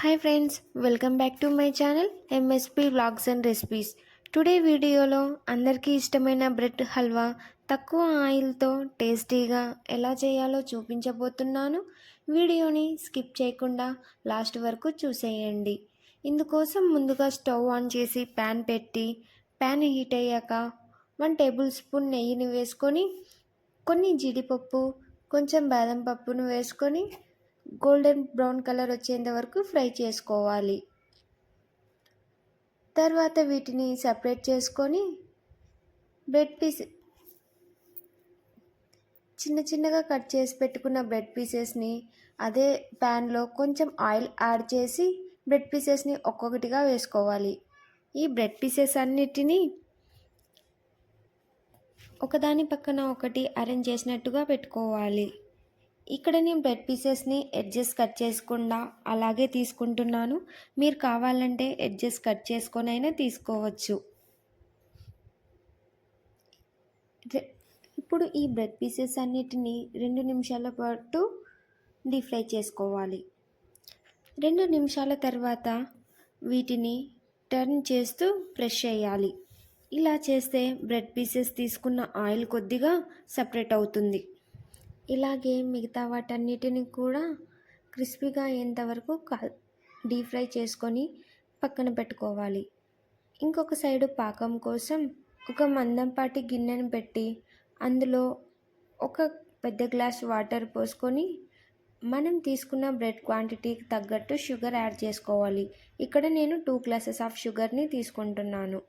Hi friends welcome back to my channel MSP vlogs and recipes today వీడియోలో అందరికీ ఇష్టమైన bread halwa. తక్కువ ఆయిల్తో టేస్టీగా ఎలా చేయాలో చూపించబోతున్నాను. వీడియోని స్కిప్ చేయకుండా లాస్ట్ వరకు చూసేయండి. ఇందుకోసం ముందుగా స్టవ్ ఆన్ చేసి ప్యాన్ పెట్టి ప్యాన్ హీట్ అయ్యాక వన్ టేబుల్ స్పూన్ నెయ్యిని వేసుకొని కొన్ని జీడిపప్పు కొంచెం బాదం పప్పును వేసుకొని గోల్డెన్ బ్రౌన్ కలర్ వచ్చేంత వరకు ఫ్రై చేసుకోవాలి. తర్వాత వీటిని సపరేట్ చేసుకొని బ్రెడ్ పీస్ చిన్న చిన్నగా కట్ చేసి పెట్టుకున్న బ్రెడ్ పీసెస్ని అదే ప్యాన్లో కొంచెం ఆయిల్ యాడ్ చేసి బ్రెడ్ పీసెస్ని ఒక్కొక్కటిగా వేసుకోవాలి. ఈ బ్రెడ్ పీసెస్ అన్నిటినీ ఒకదాని పక్కన ఒకటి అరేంజ్ చేసినట్టుగా పెట్టుకోవాలి. ఇక్కడ నేను బ్రెడ్ పీసెస్ని ఎడ్జెస్ కట్ చేసుకుండా అలాగే తీసుకుంటున్నాను. మీరు కావాలంటే ఎడ్జెస్ కట్ చేసుకొని అయినా తీసుకోవచ్చు. ఇప్పుడు ఈ బ్రెడ్ పీసెస్ అన్నిటిని రెండు నిమిషాల పాటు డీప్ ఫ్రై చేసుకోవాలి. రెండు నిమిషాల తర్వాత వీటిని టర్న్ చేస్తూ ఫ్రెష్ చేయాలి. ఇలా చేస్తే బ్రెడ్ పీసెస్ తీసుకున్న ఆయిల్ కొద్దిగా సపరేట్ అవుతుంది. ఇలాగే మిగతా వాటన్నిటిని కూడా క్రిస్పీగా అయ్యేంతవరకు కా డీప్ ఫ్రై చేసుకొని పక్కన పెట్టుకోవాలి. ఇంకొక సైడు పాకం కోసం ఒక మందంపాటి గిన్నెను పెట్టి అందులో ఒక పెద్ద గ్లాస్ వాటర్ పోసుకొని మనం తీసుకున్న బ్రెడ్ క్వాంటిటీకి తగ్గట్టు షుగర్ యాడ్ చేసుకోవాలి. ఇక్కడ నేను టూ గ్లాసెస్ ఆఫ్ షుగర్ని తీసుకుంటున్నాను.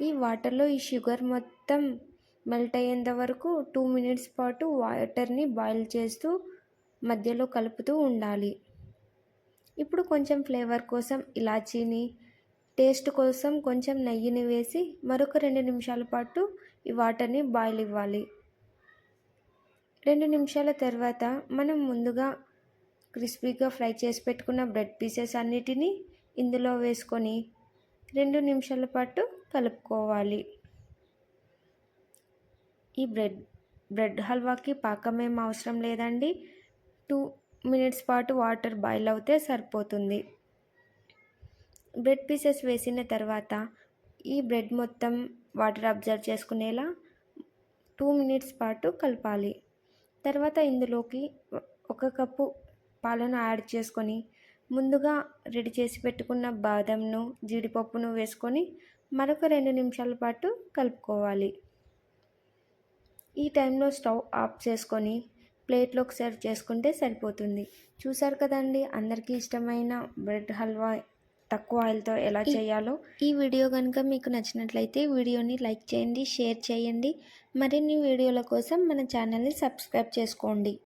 ఈ వాటర్లో ఈ షుగర్ మొత్తం మెల్ట్ అయ్యేంత వరకు టూ మినిట్స్ పాటు వాటర్ని బాయిల్ చేస్తూ మధ్యలో కలుపుతూ ఉండాలి. ఇప్పుడు కొంచెం ఫ్లేవర్ కోసం ఇలాచీని టేస్ట్ కోసం కొంచెం నెయ్యిని వేసి మరొక రెండు నిమిషాల పాటు ఈ వాటర్ని బాయిల్ ఇవ్వాలి. రెండు నిమిషాల తర్వాత మనం ముందుగా క్రిస్పీగా ఫ్రై చేసి పెట్టుకున్న బ్రెడ్ పీసెస్ అన్నిటినీ ఇందులో వేసుకొని రెండు నిమిషాల పాటు కలుపుకోవాలి. ఈ బ్రెడ్ బ్రెడ్ హల్వాకి పాకం ఏం అవసరం లేదండి. టూ మినిట్స్ పాటు వాటర్ బాయిల్ అవుతే సరిపోతుంది. బ్రెడ్ పీసెస్ వేసిన తర్వాత ఈ బ్రెడ్ మొత్తం వాటర్ అబ్జర్వ్ చేసుకునేలా టూ మినిట్స్ పాటు కలపాలి. తర్వాత ఇందులోకి ఒక కప్పు పాలను యాడ్ చేసుకొని ముందుగా రెడీ చేసి పెట్టుకున్న బాదంను జీడిపప్పును వేసుకొని మరొక రెండు నిమిషాల పాటు కలుపుకోవాలి. ఈ టైంలో స్టవ్ ఆఫ్ చేసుకొని ప్లేట్లోకి సర్వ్ చేసుకుంటే సరిపోతుంది. చూసారు కదండి? అందరికీ ఇష్టమైన బ్రెడ్ హల్వా తక్కువ ఆయిల్తో ఎలా చేయాలో. ఈ వీడియో కనుక మీకు నచ్చినట్లయితే వీడియోని లైక్ చేయండి షేర్ చేయండి. మరిన్ని వీడియోల కోసం మన ఛానల్ని సబ్స్క్రైబ్ చేసుకోండి.